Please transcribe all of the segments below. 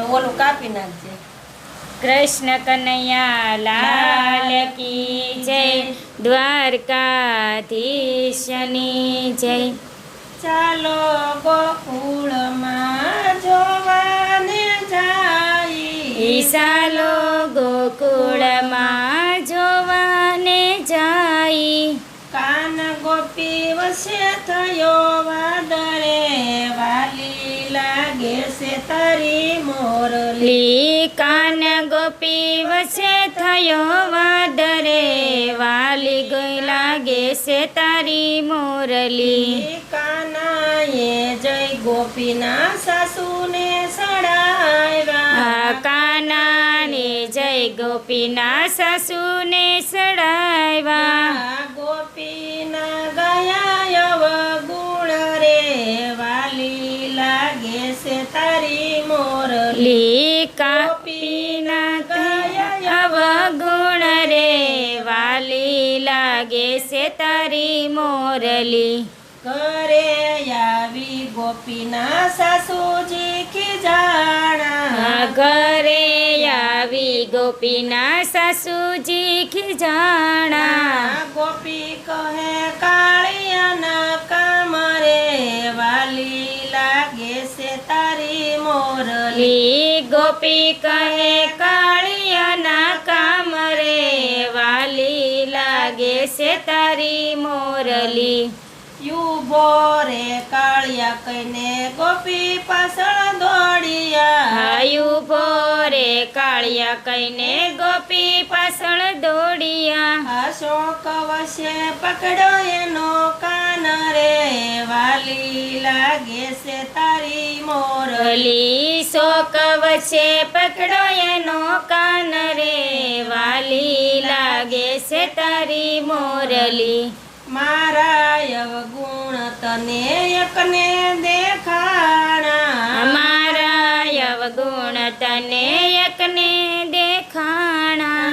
ઓલું કાપી નાખજે. કૃષ્ણ કનૈયા લાલ કી જય. દ્વારકાધીશની જય. ચાલો ગોકુળમાં જોવાને જાય. ઈસાલો ગોકુળમાં જોવાને જાય. કાન ગોપી વસે થયો લી કાન ગોપી વસે થયો વાદરે વાલી ગઈ લાગે છે તારી મોરલી. કાનાએ જય ગોપીના સાસુને સડાવ્યા. કાનાને જય ગોપીના સાસુને સડાવ્યા. ગોપીના ગયા અવગુણ રેવા છે તારી મોરલી કાપીના ગયા અવગુણ રે વાલી લાગે છે તારી મોરલી કરે આવી ગોપીના સાસુજી ખીજાણા ઘરે આવી ગોપીના સાસુજી ખીજાણા આ ગોપી કહે કાળિયાના કામ રે વાલી લાગે છે તારી મોરલી લી ગોપી કહે કાળિયાના કામ રે વાલી લાગે છે તારી મોરલી યુબો રે કાળિયા કઈને ગોપી પાછળ દોડિયા. યુબો રે કાળિયા કઈને ગોપી પાછળ દોડિયા. અશોક વશે પકડો એનો કાન રે. વાલી લાગે છે તારી મોરલી રલી શોક વશે પકડો એનો કાન રે. વાલી લાગે છે તારી મોરલી. મારા અવગુણ તને એકને દેખાણા. અમારા અવગુણ તને એકને દેખાણા.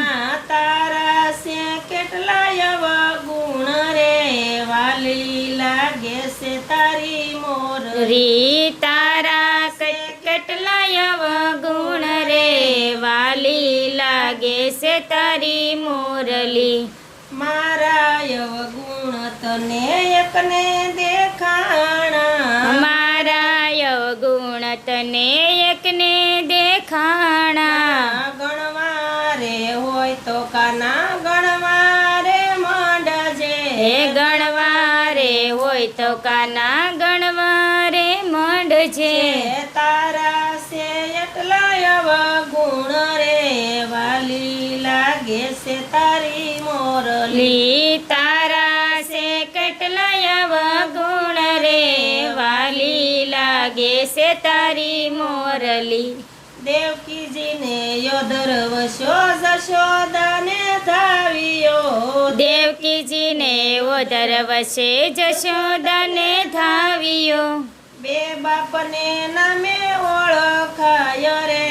તારા છે કેટલા અવગુણ રે વાલી લાગે છે તારી મોરલી રી તારા કટ- અવગુણ રે વાલી લાગે છે તારી મોરલી. મારા અવગુણ તને એકને દેખાણા. અમારા અવગુણ તને એકને દેખાણા. ગણવારે હોય તો કાના ગણવારે મંડજે. હે ગણવારે હોય તો કાના ગણવારે મંડજે. તારા છે એટલા અવગુણ રે વાલી લાગે છે તારી મોરલી. તારા છે તારી મોરલી. દેવકીજીને યોધર વશો જશોદાને ધાવ્યો. દેવકીજીને ઓદર વશે જશોદાને ધાવ્યો. બે બાપને નામે ઓળખાય રે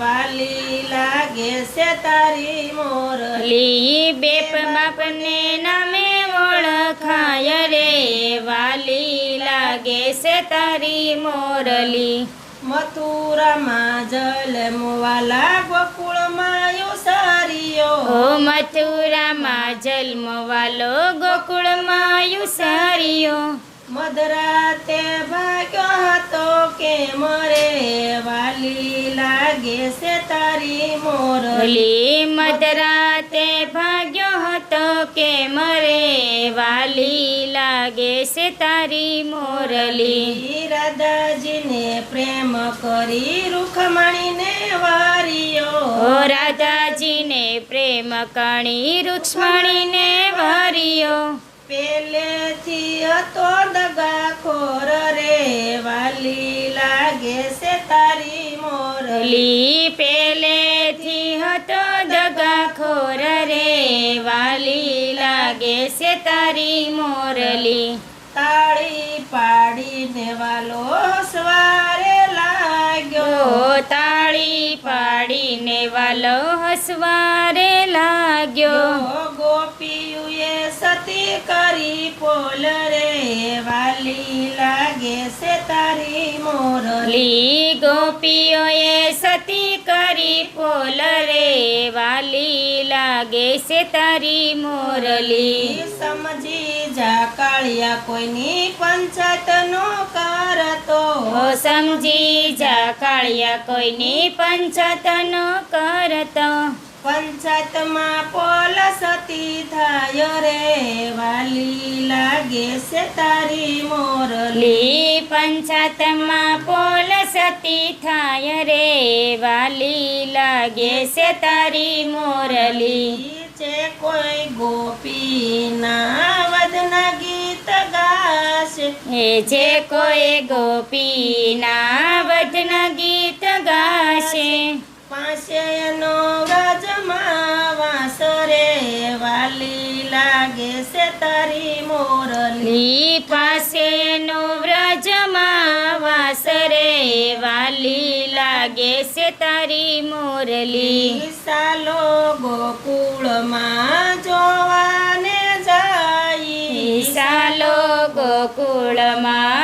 વાલી લાગે છે તારી મોરલી. બે બેપ બાપને નામે છે તારી મોરલી. મથુરામાં જલ મુવાલા ગોકુળમાં યુસારીયો ઓ મથુરામાં જન્મવાલો ગોકુળમાં યુસાર્યો મધરાતે ભાગ્યો હતો કે મરે વાલી લાગે છે તારી મોરલી. હતો કે મરે વાલી લાગે છે તારી મોરલી. રાધાજીને પ્રેમ કરી રૂખમણીને વાર્યો ઓ રાધાજીને પ્રેમ કણી રૂક્ષ્મણીને વારીઓ. પેલેથી હતો દગાખોર રે વાલી લાગે છે તારી મોરલી. પેલેથી હતો દગાખોર છે તારી મોરલી. તાળી પાડી દેવાલો સવારે લાગ્યો. તાળી પાડીને વાલો હસવારે લાગ્યો. ગોપીયુએ સતી કરી પોલ રે વાલી લાગે છે તારી મોરલી ગોપીઓએ સતી કરી પોલ રે વાલી લાગે છે તારી મોરલી સમજી જા કાળિયા કોઈની પંચાયત નો કરતો. સમજી જા કાળિયા કોઈની પંચાયત ન કરતો. પંચાયતમાં પોલ સતી થાય રે વાલી લાગે છે તારી મોરલી. પંચાયતમાં પોલ સતી થાય રે વાલી લાગે છે તારી મોરલી. છે કોઈ ગોપી ના વધના ગીત ગાશે. એ જે કોઈ ગોપીના વધના ગીત ગાશે. પાસે નો વ્રજમાં વાસ વાલી લાગે છે તારી મોરલી. પાસે પાસેનો વ્રજમાં વાસરે વાલી લાગે છે તારી મોરલી. સાલો ગોકુળમાં જોવાને જાય. સાલો ગોકુળમાં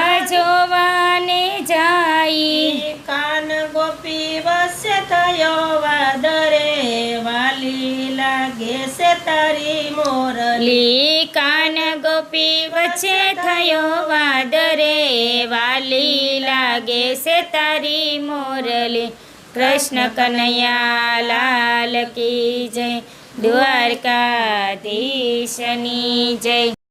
તારી મોરલી કાન ગોપી વચ્ચે થયો વાદરે વાલી લાગે છે તારી મોરલી કૃષ્ણ કનૈયા લાલ કી જય. દ્વારકાધીશની જય.